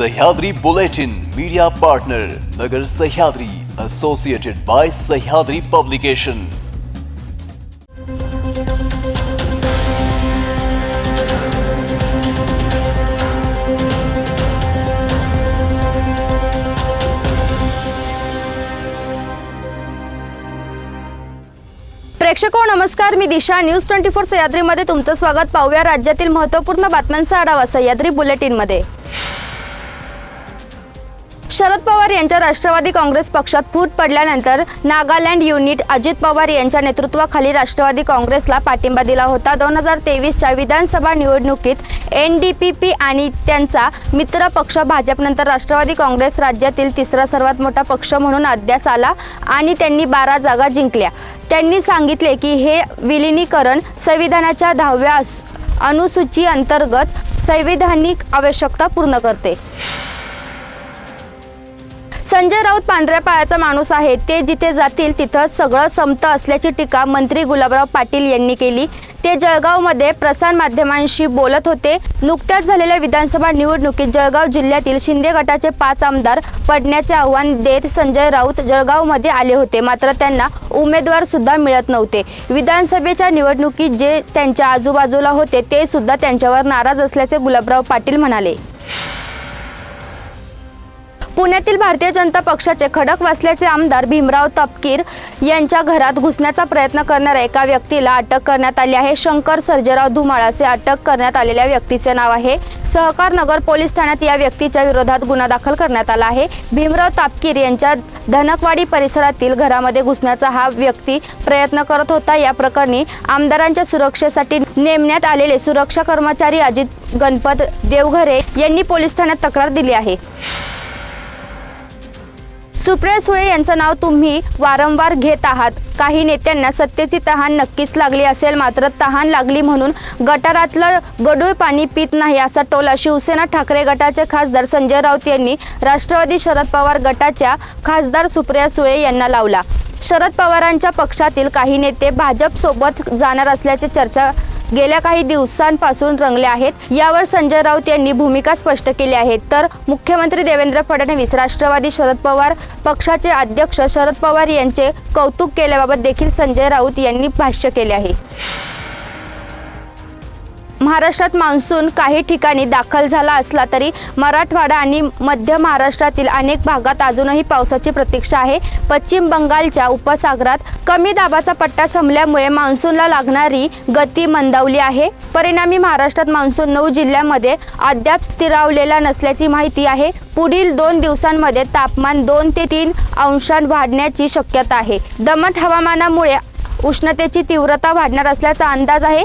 Sahyadri bulletin media partner Nagar Sahyadri associated by Sahyadri publication प्रेक्षको नमस्कार. मी Disha. News twenty four सह्याद्रीमध्ये तुमचं स्वागत. पाहूया राज्यातील महत्त्वपूर्ण बातम्यांचा आढावा सह्याद्री बुलेटिनमध्ये. शरद पवार यांच्या राष्ट्रवादी काँग्रेस पक्षात फूट पडल्यानंतर नागालँड युनिट अजित पवार यांच्या नेतृत्वाखाली राष्ट्रवादी काँग्रेसला पाठिंबा दिला होता. दोन हजार तेवीसच्या विधानसभा निवडणुकीत एन डी पी पी आणि त्यांचा मित्र पक्ष भाजपनंतर राष्ट्रवादी काँग्रेस राज्यातील तिसरा सर्वात मोठा पक्ष म्हणून अध्यास आला आणि त्यांनी बारा जागा जिंकल्या. त्यांनी सांगितले की हे विलिनीकरण संविधानाच्या दहाव्या अनुसूची अंतर्गत संविधानिक आवश्यकता पूर्ण करते. संजय राऊत पांढऱ्या पायाचा माणूस आहे. ते जिथे जातील तिथं सगळं संपतं असल्याची टीका मंत्री गुलाबराव पाटील यांनी केली. ते जळगावमध्ये प्रसारमाध्यमांशी बोलत होते. नुकत्याच झालेल्या विधानसभा निवडणुकीत जळगाव जिल्ह्यातील शिंदे गटाचे पाच आमदार पडण्याचे आव्हान देत संजय राऊत जळगावमध्ये आले होते. मात्र त्यांना उमेदवार सुद्धा मिळत नव्हते. विधानसभेच्या निवडणुकीत जे त्यांच्या आजूबाजूला होते ते सुद्धा त्यांच्यावर नाराज असल्याचे गुलाबराव पाटील म्हणाले. पुण्यातील भारतीय जनता पक्षाचे खडक वासल्याचे आमदार भीमराव तपकीर यांच्या घरात घुसण्याचा प्रयत्न करणाऱ्या एका व्यक्तीला अटक करण्यात आली आहे. शंकर सर्जेराव धुमाळ असे अटक करण्यात आलेल्या व्यक्तीचे नाव आहे. सहकार नगर पोलीस ठाण्यात या व्यक्तीच्या विरोधात गुन्हा दाखल करण्यात आला आहे. भीमराव तापकीर यांच्या धनकवाडी परिसरातील घरामध्ये घुसण्याचा हा व्यक्ती प्रयत्न करत होता. या प्रकरणी आमदारांच्या सुरक्षेसाठी नेमण्यात आलेले सुरक्षा कर्मचारी अजित गणपत देवघरे यांनी पोलीस ठाण्यात तक्रार दिली आहे. सुप्रिया सुळे यांचं नाव तुम्ही वारंवार घेत आहात. काही नेत्यांना सत्तेची तहान नक्कीच लागली असेल मात्र तहान लागली म्हणून गटारातलं गडूळ पाणी पित नाही असा टोला शिवसेना ठाकरे गटाचे खासदार संजय राऊत यांनी राष्ट्रवादी शरद पवार गटाच्या खासदार सुप्रिया सुळे यांना लावला. शरद पवारांच्या पक्षातील काही नेते भाजपसोबत जाणार असल्याची चर्चा गेल्या काही दिवसांपासून रंगले आहेत. यावर संजय राऊत यांनी भूमिका स्पष्ट केली आहे. तर मुख्यमंत्री देवेंद्र फडणवीस राष्ट्रवादी शरद पवार पक्षाचे अध्यक्ष शरद पवार यांचे कौतुक केल्याबाबत देखील संजय राऊत यांनी भाष्य केले आहे. महाराष्ट्रात मान्सून काही ठिकाणी दाखल झाला असला तरी मराठवाडा आणि मध्य महाराष्ट्रातील अनेक भागात अजूनही पावसाची प्रतीक्षा आहे. पश्चिम बंगालच्या उपसागरात कमी दाबाचा पट्टा संपल्यामुळे मान्सूनला लागणारी गती मंदावली आहे. परिणामी महाराष्ट्रात मान्सून नऊ जिल्ह्यामध्ये अद्याप स्थिरावलेला नसल्याची माहिती आहे. पुढील दोन दिवसांमध्ये तापमान दोन ते तीन अंशांत वाढण्याची शक्यता आहे. दमट हवामानामुळे उष्णतेची तीव्रता वाढणार असल्याचा अंदाज आहे.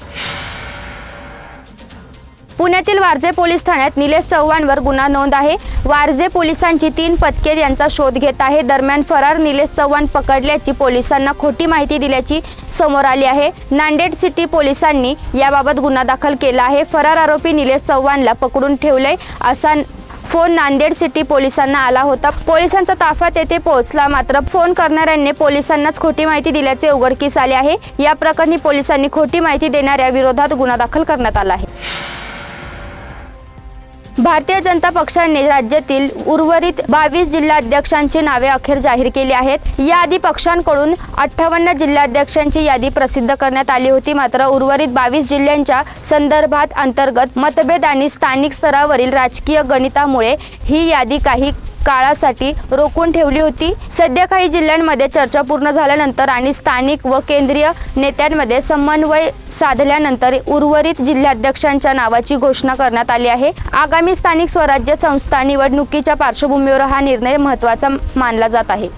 पुण्यातील वारजे पोलीस ठाण्यात निलेश चव्हाणवर गुन्हा नोंद आहे. वारजे पोलिसांची तीन पथके यांचा शोध घेत आहे. दरम्यान फरार निलेश चव्हाण पकडल्याची पोलिसांना खोटी माहिती दिल्याची समोर आली आहे. नांदेड सिटी पोलिसांनी याबाबत गुन्हा दाखल केला आहे. फरार आरोपी निलेश चव्हाणला पकडून ठेवलंय असा फोन नांदेड सिटी पोलिसांना आला होता. पोलिसांचा ताफा तेथे पोहोचला मात्र फोन करणाऱ्यांनी पोलिसांनाच खोटी माहिती दिल्याचे उघडकीस आले आहे. या प्रकरणी पोलिसांनी खोटी माहिती देणाऱ्या विरोधात गुन्हा दाखल करण्यात आला आहे. भारतीय जनता पक्षाने राज्यातील उर्वरित बावीस जिल्हाध्यक्षांची नावे अखेर जाहीर केली आहेत. याआधी पक्षांकडून अठ्ठावन्न जिल्हाध्यक्षांची यादी प्रसिद्ध करण्यात आली होती. मात्र उर्वरित बावीस जिल्ह्यांच्या संदर्भात अंतर्गत मतभेद आणि स्थानिक स्तरावरील राजकीय गणितामुळे ही यादी काही काळासाठी रोखून ठेवली होती. सध्या काही जिल्ह्यांमध्ये चर्चा पूर्ण झाल्यानंतर आणि स्थानिक व केंद्रीय नेत्यांमध्ये समन्वय साधल्यानंतर उर्वरित जिल्हाध्यक्षांच्या नावाची घोषणा करण्यात आली आहे. आगामी स्थानिक स्वराज्य संस्था निवडणुकीच्या पार्श्वभूमीवर हा निर्णय महत्त्वाचा मानला जात आहे.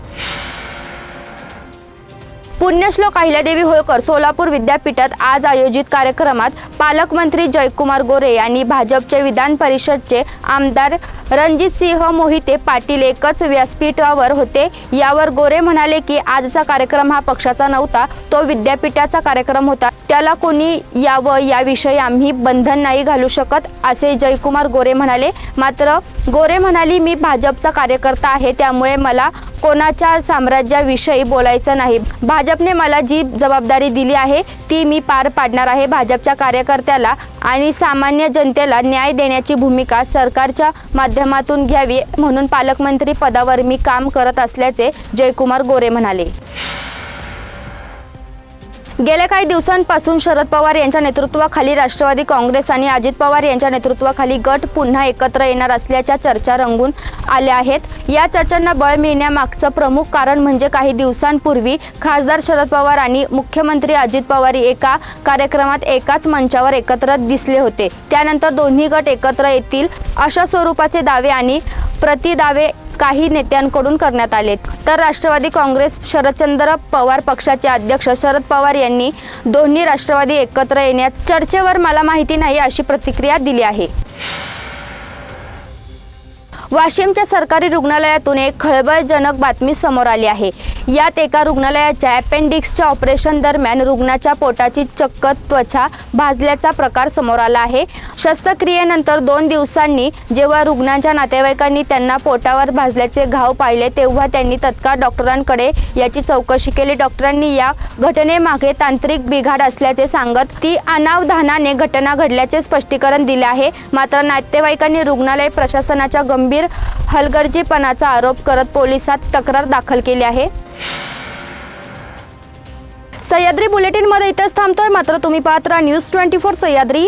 पुण्यश्लोक अहिल्यादेवी होळकर सोलापूर विद्यापीठात आज आयोजित कार्यक्रमात पालकमंत्री जयकुमार गोरे यांनी भाजपचे विधान परिषदचे आमदार रणजितसिंह मोहिते पाटील एकच व्यासपीठावर होते. यावर गोरे म्हणाले की आजचा कार्यक्रम हा पक्षाचा नव्हता तो विद्यापीठाचा कार्यक्रम होता. त्याला कोणी यावं याविषयी आम्ही बंधन नाही घालू शकत असे जयकुमार गोरे म्हणाले. मात्र गोरे म्हणाली मी भाजपचा कार्यकर्ता आहे त्यामुळे मला कोणाच्या साम्राज्याविषयी बोलायचं नाही. भाजपने मला जी जबाबदारी दिली आहे ती मी पार पाडणार आहे. भाजपच्या कार्यकर्त्याला आणि सामान्य जनतेला न्याय देण्याची भूमिका सरकारच्या माध्यमातून घ्यावी म्हणून पालकमंत्री पदावर मी काम करत असल्याचे जयकुमार गोरे म्हणाले. गेल्या काही दिवसांपासून शरद पवार यांच्या नेतृत्वाखाली राष्ट्रवादी काँग्रेस आणि अजित पवार यांच्या नेतृत्वाखाली गट पुन्हा एकत्र येणार असल्याच्या चर्चा रंगून आल्या आहेत. या चर्चांना बळ मिळण्यामागचं प्रमुख कारण म्हणजे काही दिवसांपूर्वी खासदार शरद पवार आणि मुख्यमंत्री अजित पवार एका कार्यक्रमात एकाच मंचावर एकत्र दिसले होते. त्यानंतर दोन्ही गट एकत्र येतील अशा स्वरूपाचे दावे आणि प्रतिदावे काही नेत्यांकडून करण्यात आले तर राष्ट्रवादी काँग्रेस शरदचंद्र पवार पक्षाचे अध्यक्ष शरद पवार यांनी दोन्ही राष्ट्रवादी एकत्र येण्यात चर्चेवर मला माहिती नाही अशी प्रतिक्रिया दिली आहे. वाशिमच्या सरकारी रुग्णालयातून एक खळबळजनक बातमी समोर आली आहे. यात एका रुग्णालयाच्या अपेंडिक्सच्या ऑपरेशन दरम्यान रुग्णाच्या पोटाची चक्क त्वचा भाजल्याचा प्रकार समोर आला आहे. शस्त्रक्रियेनंतर दोन दिवसांनी जेव्हा रुग्णाच्या नातेवाईकांनी त्यांना पोटावर भाजल्याचे घाव पाहिले तेव्हा त्यांनी तत्काळ डॉक्टरांकडे याची चौकशी केली. डॉक्टरांनी या घटनेमागे तांत्रिक बिघाड असल्याचे सांगत ती अनावधानाने घटना घडल्याचे स्पष्टीकरण दिले आहे. मात्र नातेवाईकांनी रुग्णालय प्रशासनाच्या गंभीर हलगर्जीपणाचा आरोप करत पोलिसात तक्रार दाखल केली आहे. सह्याद्री बुलेटिनमध्ये इथंच थांबतोय. मात्र तुम्ही पाहत राहा न्यूज ट्वेंटी फोर सह्याद्री.